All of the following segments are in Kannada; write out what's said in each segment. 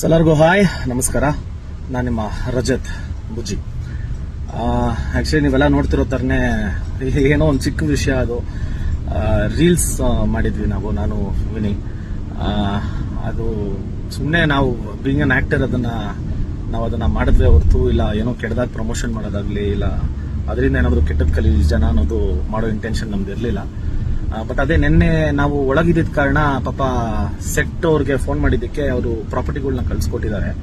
ಎಲ್ಲರಿಗೂ ಹಾಯ್, ನಮಸ್ಕಾರ. ನಾನು ನಿಮ್ಮ ರಜತ್ ಬುಜ್ಜಿ. ಆ್ಯಕ್ಚುಲಿ ನೀವೆಲ್ಲ ನೋಡ್ತಿರೋ ಥರನೇ ಏನೋ ಒಂದು ಚಿಕ್ಕ ವಿಷಯ ಅದು. ರೀಲ್ಸ್ ಮಾಡಿದ್ವಿ ನಾವು, ನಾನು, ವಿನಿ. ಅದು ಸುಮ್ಮನೆ ನಾವು ಬೀಂಗ್ ಅನ್ ಆ್ಯಕ್ಟರ್ ಅದನ್ನು, ನಾವು ಅದನ್ನು ಮಾಡಿದ್ವಿ ಹೊರತು, ಇಲ್ಲ ಏನೋ ಕೆಟ್ಟದಾಗ ಪ್ರಮೋಷನ್ ಮಾಡೋದಾಗಲಿ, ಇಲ್ಲ ಅದರಿಂದ ಏನಾದರೂ ಕೆಟ್ಟದ ಕಲಿ ಜನ ಅನ್ನೋದು ಮಾಡೋ ಇಂಟೆನ್ಷನ್ ನಮ್ದು ಇರಲಿಲ್ಲ ಬಟ್ ಅದೇ ನಿನ್ನೆ ನಾವು ಒಳಗಿದ್ದ ಕಾರಣ ಪಾಪ ಸೆಟ್ ಅವ್ರಿಗೆ ಫೋನ್ ಮಾಡಿದ್ದಕ್ಕೆ ಅವರು ಪ್ರಾಪರ್ಟಿಗಳನ್ನ ಕಳ್ಸಿಕೊಟ್ಟಿದ್ದಾರೆ.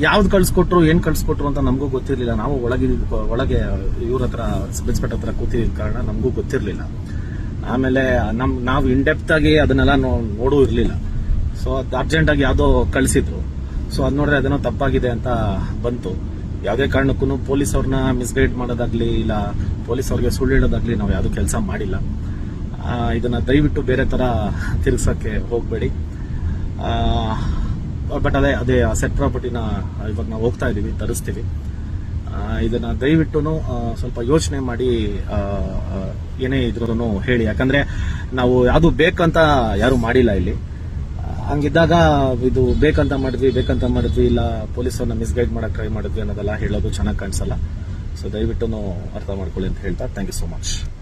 ಯಾವ್ದು ಕಳ್ಸಿಕೊಟ್ರು, ಏನ್ ಕಳ್ಸಿಕೊಟ್ರು ಅಂತ ನಮಗೂ ಗೊತ್ತಿರಲಿಲ್ಲ. ನಾವು ಒಳಗಿದ್ದ ಒಳಗೆ ಇವ್ರ ಹತ್ರ ಸಬ್ ಇನ್ಸ್ಪೆಕ್ಟರ್ ಹತ್ರ ಕೂತಿದ್ದ ಕಾರಣ ನಮಗೂ ಗೊತ್ತಿರಲಿಲ್ಲ. ಆಮೇಲೆ ನಮ್, ನಾವು ಇನ್ ಡೆಪ್ತ್ ಆಗಿ ಅದನ್ನೆಲ್ಲ ನೋಡು ಇರಲಿಲ್ಲ. ಸೊ ಅದು ಅರ್ಜೆಂಟ್ ಆಗಿ ಯಾವುದೋ ಕಳಿಸಿದ್ರು. ಸೊ ಅದ್ ನೋಡ್ರೆ ಅದೇನೋ ತಪ್ಪಾಗಿದೆ ಅಂತ ಬಂತು. ಯಾವುದೇ ಕಾರಣಕ್ಕೂ ಪೊಲೀಸ್ ಅವ್ರನ್ನ ಮಿಸ್ಗೈಡ್ ಮಾಡೋದಾಗ್ಲಿ, ಇಲ್ಲ ಪೊಲೀಸ್ ಅವ್ರಿಗೆ ಸುಳ್ಳು ಹೇಳೋದಾಗ್ಲಿ ನಾವು ಯಾವ್ದು ಕೆಲಸ ಮಾಡಿಲ್ಲ. ಇದನ್ನ ದಯವಿಟ್ಟು ಬೇರೆ ತರ ತಿರ್ಗ್ಸೋಕ್ಕೆ ಹೋಗಬೇಡಿ. ಬಟ್ ಅದೇ ಅದೇ ಸೆಟ್ ಪ್ರಾಪರ್ಟಿನ ಇವಾಗ ನಾವು ಹೋಗ್ತಾ ಇದೀವಿ ತರಿಸ್ತೀವಿ. ಇದನ್ನು ದಯವಿಟ್ಟು ಸ್ವಲ್ಪ ಯೋಚನೆ ಮಾಡಿ ಆ, ಆ, ಏನೇ ಇದ್ರೂ ಹೇಳಿ. ಯಾಕಂದ್ರೆ ನಾವು ಯಾವುದು ಬೇಕಂತ ಯಾರು ಮಾಡಿಲ್ಲ ಇಲ್ಲಿ. ಆ, ಹಂಗಿದ್ದಾಗ ಇದು ಬೇಕಂತ ಮಾಡಿದ್ವಿ ಬೇಕಂತ ಮಾಡಿದ್ವಿ ಇಲ್ಲ ಪೊಲೀಸರನ್ನ ಮಿಸ್ಗೈಡ್ ಮಾಡೋಕೆ ಟ್ರೈ ಮಾಡಿದ್ವಿ ಅನ್ನೋದೆಲ್ಲ ಹೇಳೋದು ಚೆನ್ನಾಗಿ ಕಾಣಿಸಲ್ಲ. ಸೊ ದಯವಿಟ್ಟು ಅರ್ಥ ಮಾಡ್ಕೊಳ್ಳಿ ಅಂತ ಹೇಳ್ತಾ thank you so much